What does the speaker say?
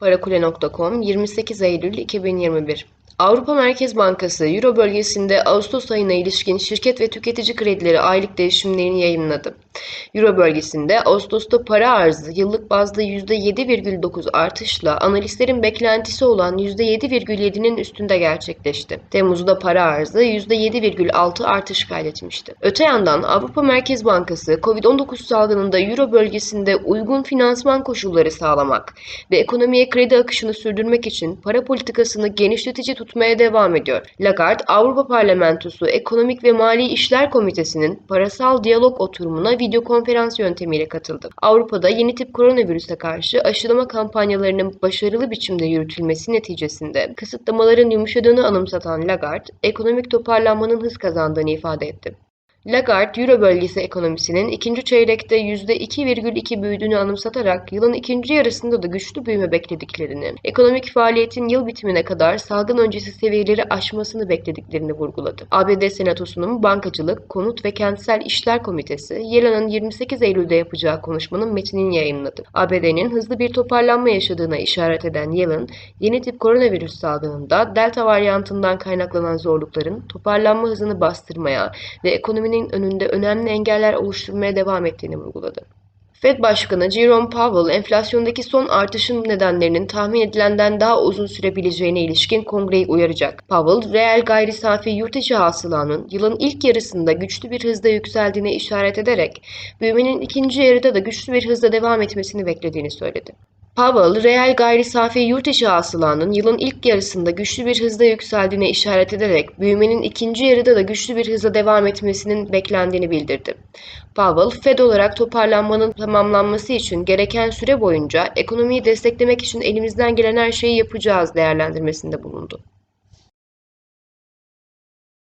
Parakule.com 28 Eylül 2021 Avrupa Merkez Bankası Euro bölgesinde Ağustos ayına ilişkin şirket ve tüketici kredileri aylık değişimlerini yayınladı. Euro bölgesinde Ağustos'ta para arzı yıllık bazda %7,9 artışla analistlerin beklentisi olan %7,7'nin üstünde gerçekleşti. Temmuz'da para arzı %7,6 artış kaydetmişti. Öte yandan Avrupa Merkez Bankası Covid-19 salgınında Euro bölgesinde uygun finansman koşulları sağlamak ve ekonomiye kredi akışını sürdürmek için para politikasını genişletici tutmaya devam ediyor. Lagarde, Avrupa Parlamentosu Ekonomik ve Mali İşler Komitesi'nin parasal diyalog oturumuna video konferans yöntemiyle katıldı. Avrupa'da yeni tip koronavirüse karşı aşılama kampanyalarının başarılı biçimde yürütülmesi neticesinde kısıtlamaların yumuşadığını anımsatan Lagarde, ekonomik toparlanmanın hız kazandığını ifade etti. Lagarde, Euro bölgesi ekonomisinin ikinci çeyrekte %2,2 büyüdüğünü anımsatarak yılın ikinci yarısında da güçlü büyüme beklediklerini, ekonomik faaliyetin yıl bitimine kadar salgın öncesi seviyeleri aşmasını beklediklerini vurguladı. ABD Senatosu'nun Bankacılık, Konut ve Kentsel İşler Komitesi, Yellen'ın 28 Eylül'de yapacağı konuşmanın metnini yayınladı. ABD'nin hızlı bir toparlanma yaşadığına işaret eden Yellen, yeni tip koronavirüs salgınında Delta varyantından kaynaklanan zorlukların toparlanma hızını bastırmaya ve ekonominin önünde önemli engeller oluşturmaya devam ettiğini vurguladı. Fed Başkanı Jerome Powell, enflasyondaki son artışın nedenlerinin tahmin edilenden daha uzun sürebileceğine ilişkin kongreyi uyaracak. Powell, reel gayri safi yurt içi hasılanın yılın ilk yarısında güçlü bir hızda yükseldiğine işaret ederek, büyümenin ikinci yarıda da güçlü bir hızla devam etmesini beklediğini söyledi. Powell, reel gayri safi yurt içi hasılanın yılın ilk yarısında güçlü bir hızda yükseldiğine işaret ederek büyümenin ikinci yarıda da güçlü bir hızla devam etmesinin beklendiğini bildirdi. Powell, Fed olarak toparlanmanın tamamlanması için gereken süre boyunca ekonomiyi desteklemek için elimizden gelen her şeyi yapacağız değerlendirmesinde bulundu.